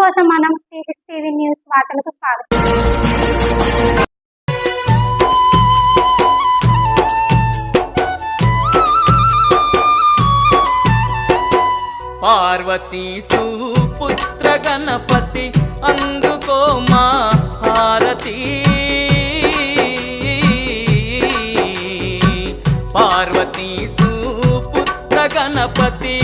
కోసం మనం three six TV news వార్తలకు స్వాగతం. పార్వతీ సుపుత్ర గణపతి అందుకో మా హారతి. పార్వతీ సుపుత్ర గణపతి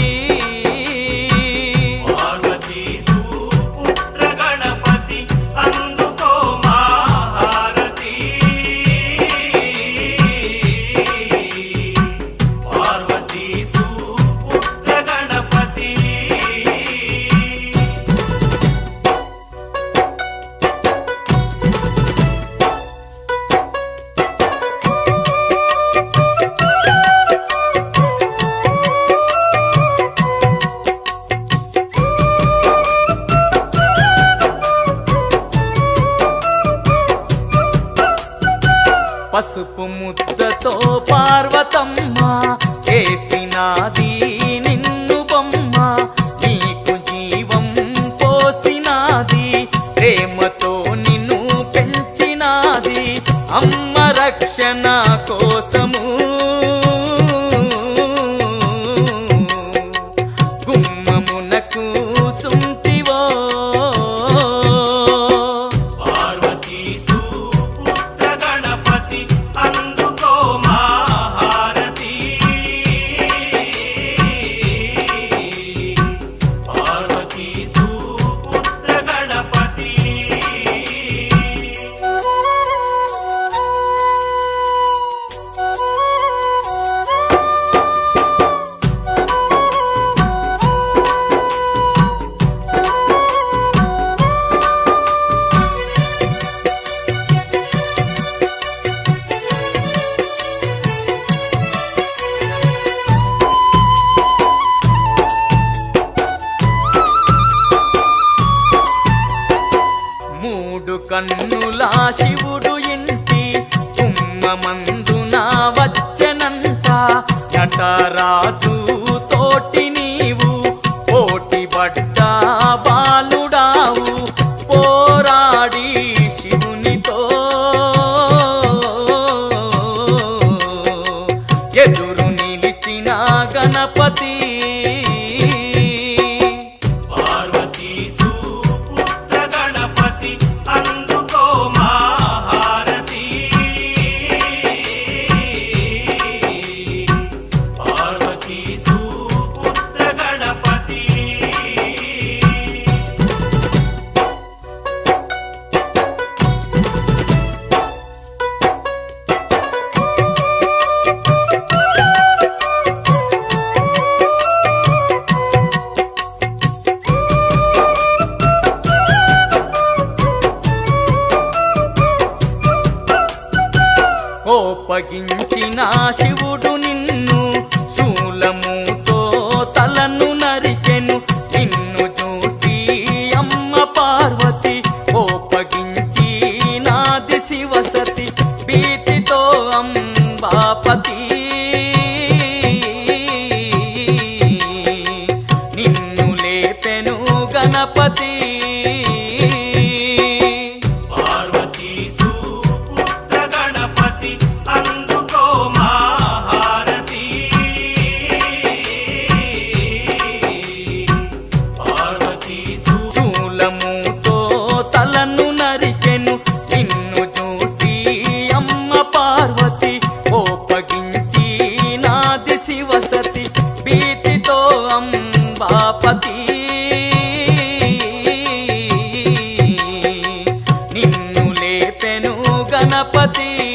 गणपति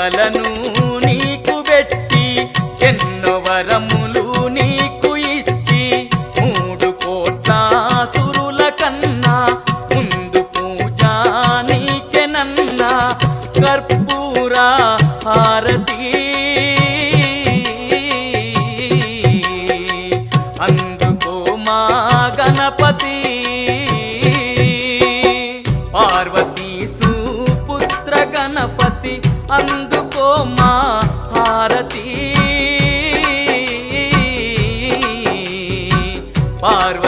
దేవతలను నీకు పెట్టి ఎన్నో వరము పార్వతీ సుపుత్ర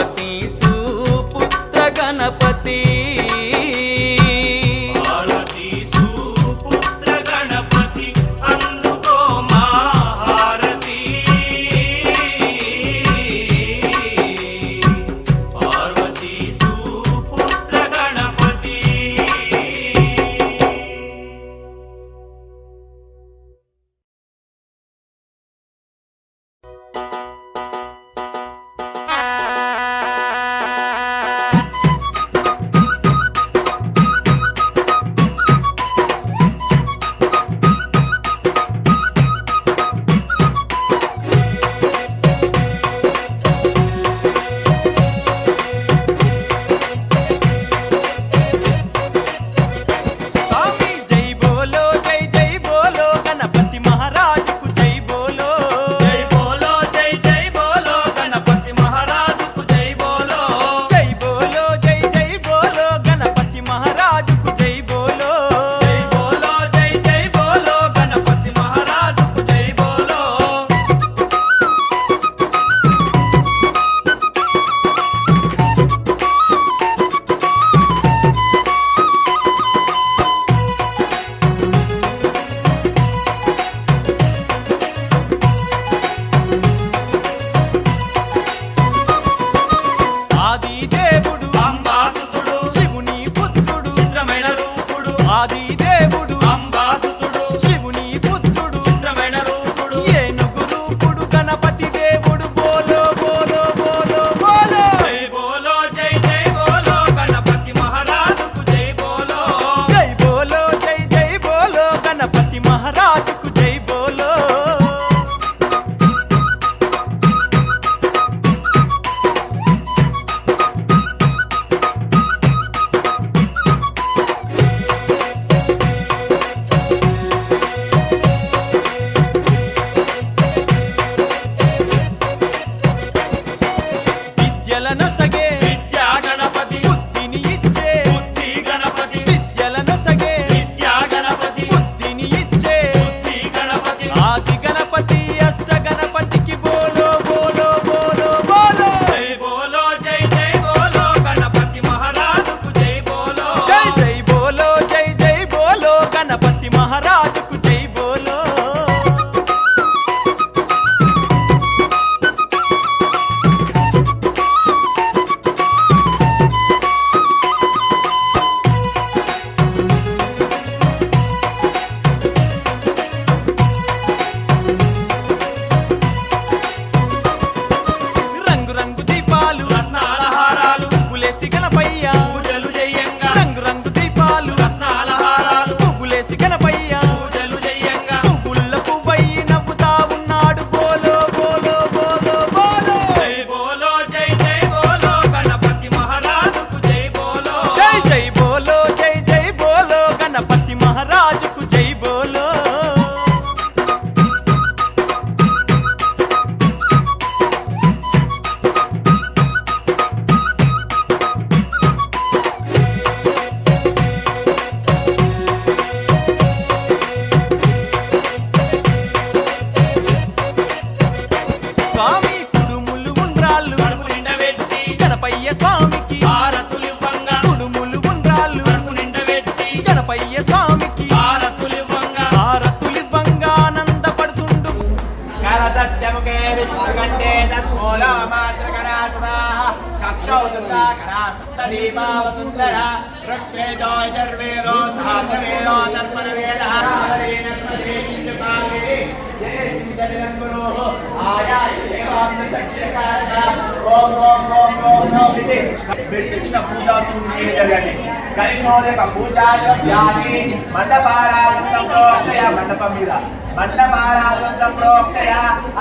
పూజా జరగండి కలిశోదక పూజా ద్రవ్యాన్ని మండపారాధన ప్రోక్షయ మండపం మీద. మండపారాధన ప్రోక్షయ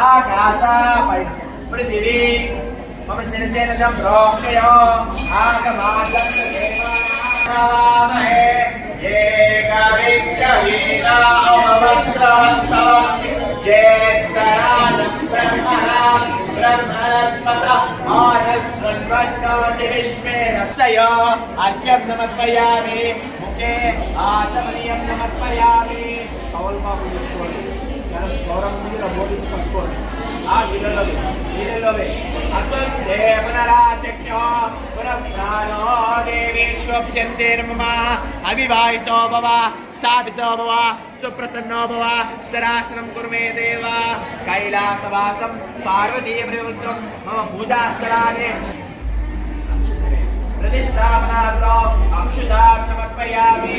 ఆకాశ పైన పృథివీ. మమ శిరసేన జ్యేష్ఠరాజం బ్రహ్మణా బ్రహ్మణస్పత ఆనస్వన్వన్నోతి విశ్వేరక్షయ అర్ఘ్యం నమర్పయామి ముఖే ఆచమనీయం నమర్పయామి కౌల్ బాబు తీసుకోండి మనం గౌరవం మీద బోధించి పట్టుకోండి आज इधर लो अविवाहितो भव स्थापितो भव सुप्रसन्नो भव सरासनं कुर्मे देव कैलासवासं पार्वतीयप्रवृत्तं मम पूजास्थलानि प्रतिष्ठापनार्थम् अक्षुधार्थमर्पयामि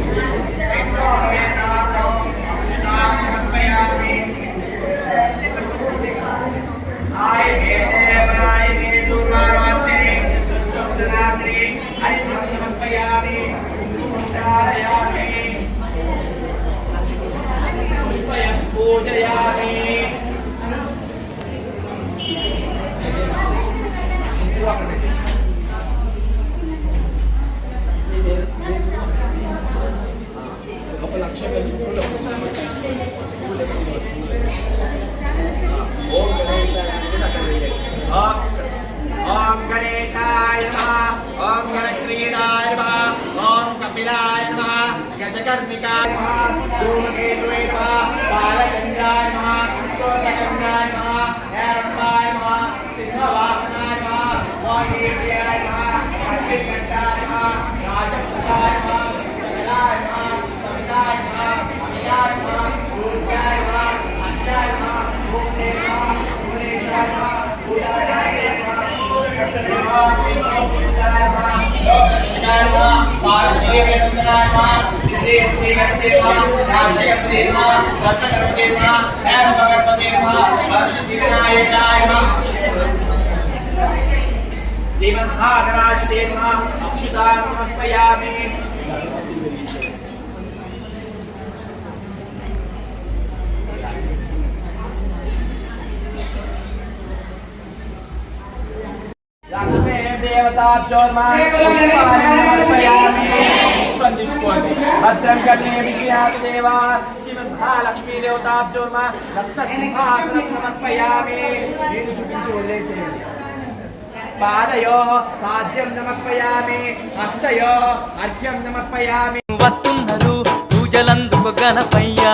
कपिलाय नमः गजकर्णिकाय नमः धूमकेतुवे नमः बालचन्द्राय नमः सोतचन्द्राय नमः हेरम्बाय नमः, सिंहवाहनाय नमः वागेन्द्राय नमः अग्निकण्ठाय नमः राजपुत्राय नमः जगदाय नमः, सविताय नमः, अक्षाय नमः ऊर्जाय नमः, अक्षाय नमः ओम्ने नमः भुवनेश्वराय नमः भूताय नमः कृष्णार्मा पार्थिव कृष्णार्मा सिद्धि श्रीकृष्णेवा राष्ट्रकृष्णेवा रत्नकृष्णेवा हैव भगवतेवा हर्षिति विनायकाय श्रीमद्भागराज देवा अक्षुतात्मकयामि పుష్పాన్ని భద్రం కన్నే విజయాది దేవా శ్రీమద్మహాలక్ష్మీ దేవతాభ్యోర్మా రత్న సింహాసనం చూపించి వదిలేసేయండి పాదయో పాద్యం నమర్పయామి హస్తయో అర్ఘ్యం నమర్పయామి వస్తున్నారు పూజలందుకు గణపయ్యా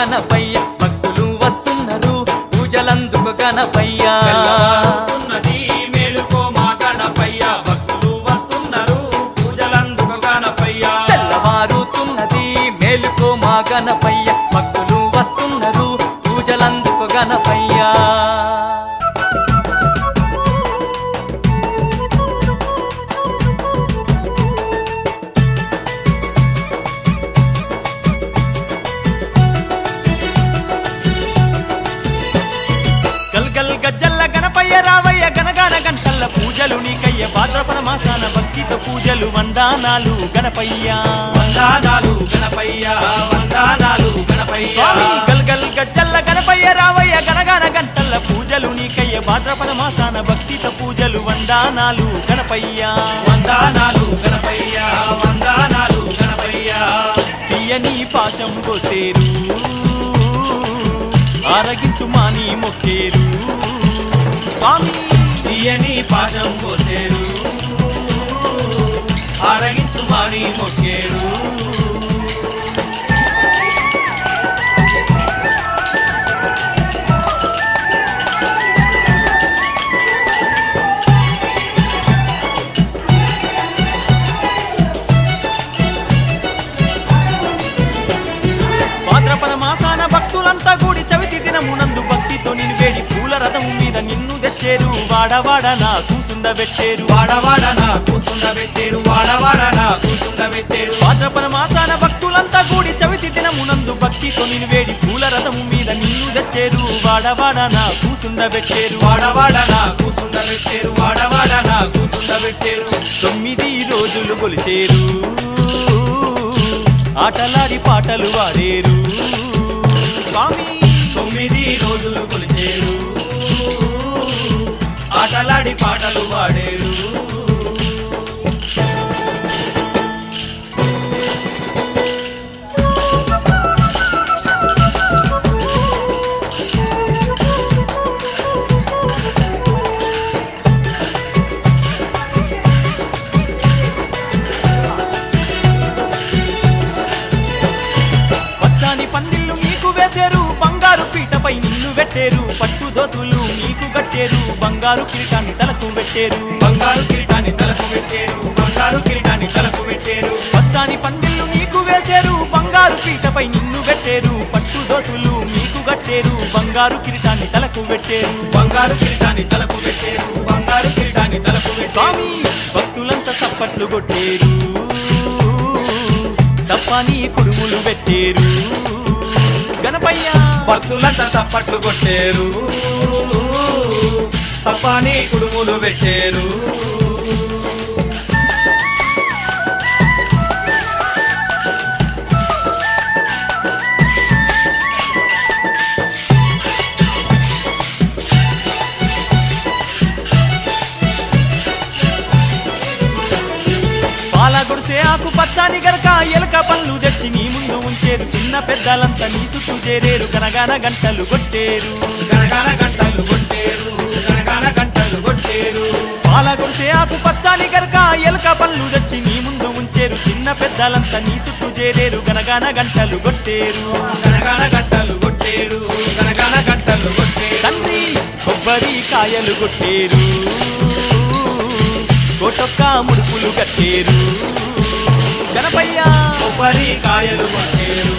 గణపయ్య భక్తులు వస్తున్నారు. పూజలందుకు గణపయ్య గణపయ్య. వందానాలు గణపయ్య వందానాలు గణపయ్య. గల్గల్ గజ్జల్ల గణపయ్య రావయ్య గనగాన గంటల్ల పూజలు నీకయ్య భాద్రపద మాసాన భక్తితో పూజలు వందానాలు గణపయ్య. వందానాలు గణపయ్య వందానాలు గణపయ్య. తీయని పాశం కోసేరు ఆరగించు మాని మొక్కేరు. స్వామి తీయని పాశం పోసేరు ఆరగించు మాని మొక్కేరు. భాద్రపద మాసాన భక్తులంతా కూడి చవితి దినమునందు భక్తితో నేను వేడి పూల రథము మీద నిన్ను తెచ్చేరు వాడవాడ నా కూసుండ పెట్టేరు. వాడవాడ నా కూసుండ పెట్టేరు వాడవాడ నా కూసుండ పెట్టేరు. భాద్రపద మాసాన భక్తులంతా కూడి చవితి దినమునందు భక్తితో నిన్ను వేడి పూల రథము మీద నిన్ను తెచ్చేరు. వాడవాడ నా కూసుండ పెట్టేరు. వాడవాడ నా కూసుండ పెట్టేరు వాడవాడ నా కూసుండ పెట్టేరు. తొమ్మిది రోజులు కొలిచేరు ఆటలాడి పాటలు వాడేరు స్వామి తొమ్మిది రోజులు కొలిచేరు ఆటలాడి పాటలు పాడేరు. బంగారు కిరీటాన్ని తలకు పెట్టారు. బంగారు కిరీటాన్ని తలకు పెట్టేరు. బంగారు కిరీటాన్ని తలకు పెట్టారు. పచ్చాని పందిళ్ళు నీకు వేశారు బంగారు పీటపై నిన్ను పెట్టేరు. పట్టు దోతులు నీకు కట్టేరు. బంగారు కిరీటాన్ని తలకు పెట్టారు. బంగారు కిరీటాన్ని తలకు పెట్టారు. బంగారు కిరీటాన్ని తలకు స్వామి భక్తులంతా సప్పట్లు కొట్టేరు. సప్పని కుడుములు పెట్టేరు. గణపయ్య భక్తులంతా చప్పట్లు కొట్టేరు. సపాని కుడుములు పెట్టేరు గుడిసే ఆకు పచ్చాని గనక ఎలక పళ్ళు తెచ్చి నీ ముందు ఉంచేరు. చిన్న పెద్దలంతా నీ చుట్టూ చేరేరు. గనగాన గంటలు కొట్టేరు. గనగాన గంటలు కొట్టేరు. గనగాన గంటలు కొట్టేరు. పాల గుడిసే ఆకు పచ్చాని గనక ఎలక పళ్ళు తెచ్చి నీ ముందు ఉంచేరు. చిన్న పెద్దలంతా నీ చుట్టూ చేరేరు. గనగాన గంటలు కొట్టేరు. గనగాన గంటలు కొట్టేరు. గనగాన గంటలు కొట్టేరు. తండ్రి కొబ్బరి కాయలు కొట్టేరు. కోటొక్క ముడుపులు కట్టేరు. గణపయ్య కొబ్బరి కాయలు కట్టేరు.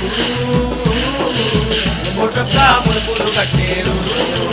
కోటొక్క ముడుపులు కట్టేరు.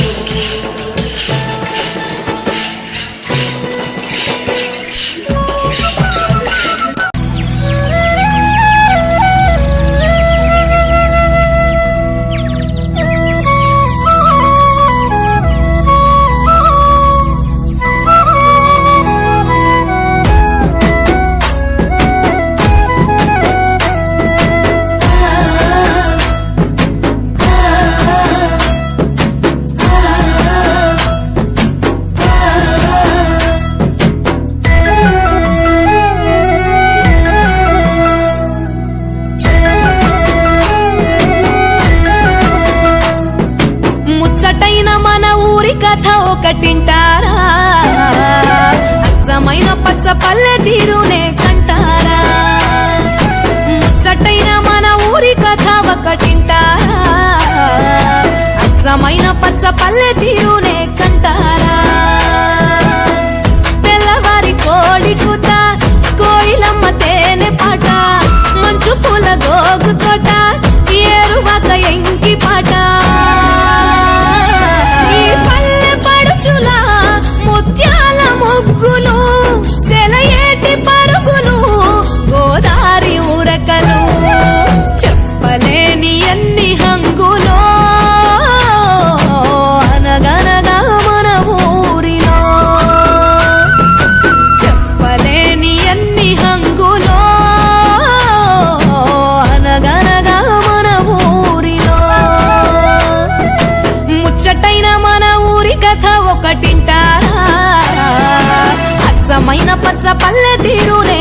అచ్చమైన పచ్చ పల్లె తీరునే కంటారా? తెల్లవారి కోడి కూత కోయిలమ్మ తేనె పాట మంచు పూల గోగు తోట ఏరువాక ఎంకి పాట. ఈ పల్లె పడుచుల ముత్యాల ముగ్గులు సెలయేటి పరుగులు గోదారి ఉరకలు చెప్పలేని ఎన్ని కథ ఒకటింటారా? అచ్చమైన పచ్చ పల్లె తీరునే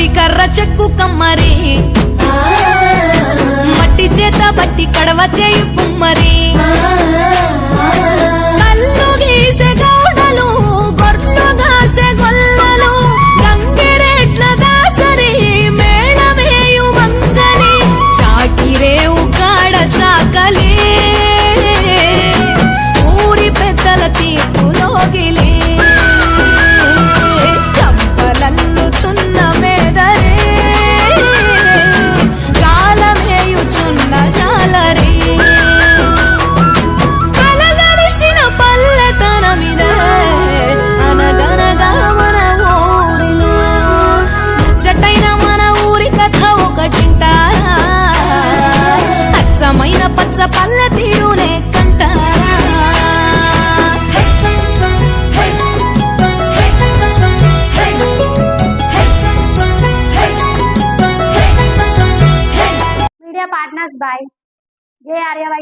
బాడిషేను కర్ర చెక్కు కమ్మరి. మట్టి చేత బట్టి కడవ చేయు కుమ్మరి.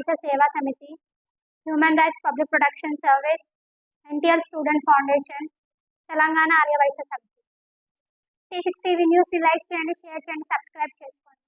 Arya Vysya Seva Samiti human rights public protection service NTL student foundation Telangana Arya Vysya Samiti T six TV న్యూస్ని లైక్ చేయండి షేర్ చేయండి సబ్స్క్రైబ్ చేసుకోండి.